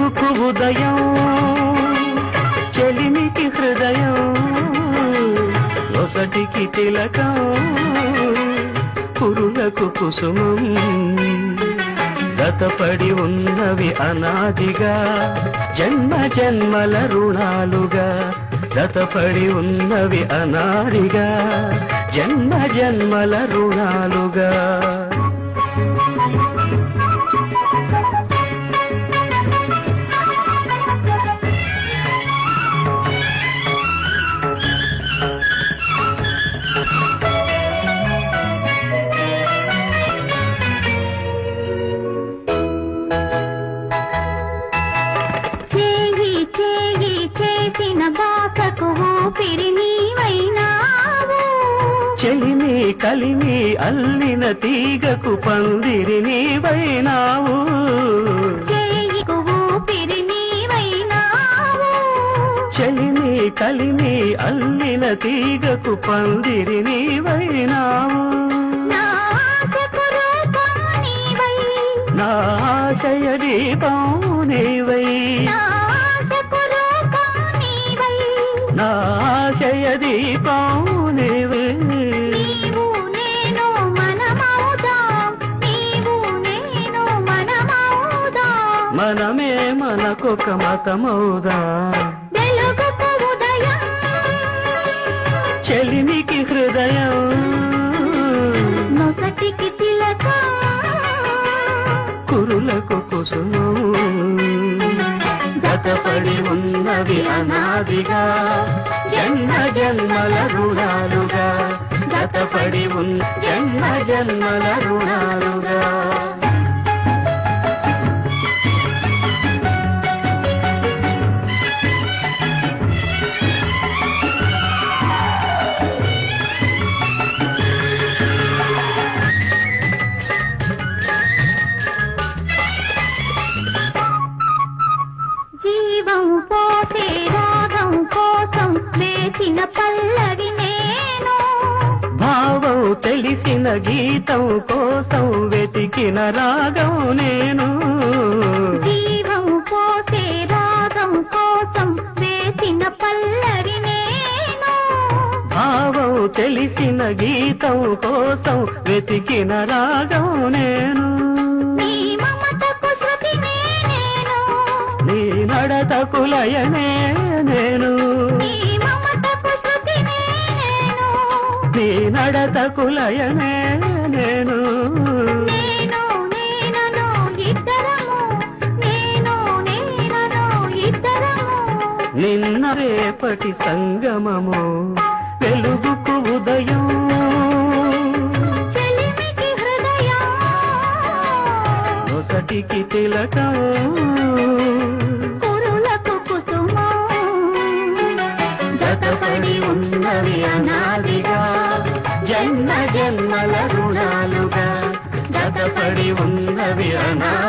ఉదయం చెలిమికి హృదయం నొసటికి తిలకం కురులకు కుసుమం. గతపడి ఉన్నవి అనాదిగా జన్మ జన్మల రుణాలుగా గతపడి ఉన్నవి అనాదిగా జన్మ జన్మల రుణాలుగా. బాసకు ఊపిరి నీవైనావు. చెలిమి కలిమి అల్లిన తీగకు పందిరి నీవైనావు. చెలిమి కలిమి అల్లిన తీగకు పందిరి నీవైనావు. నా ఆశయ దీపం నీవై. దీపం నీవై మనమే మనకొక మతమౌదా చెలిమికి హృదయం. నొసటికి చిలక. కురులకు కుసుమం. పాతపడి ఉన్నవి అనాదిగా. జన్మ జన్మల రుణాలుగా. గతపడి ఉన్న జన్మ జన్మల రుణాలుగా. జీవం పోసే రాగం కోసం వేసిన పల్లవి నేను. భావం తెలిసిన గీతం కోసం వెతికిన రాగం నేను. జీవం పోసే రాగం కోసం వేసిన పల్లవి నేను. భావం తెలిసిన గీతం కోసం వెతికిన రాగం నేను. నీ నడతకు లయనే నేను. నీ శృతినే నేను. నేనను రేపటి సంగమము వెలుగుకు ఉదయం. నొసటికి తిలకం ఉన్నవి అనాదిగా జన్మ జన్మల గుణాలుగా గతపడి ఉన్నవి అనాదిగా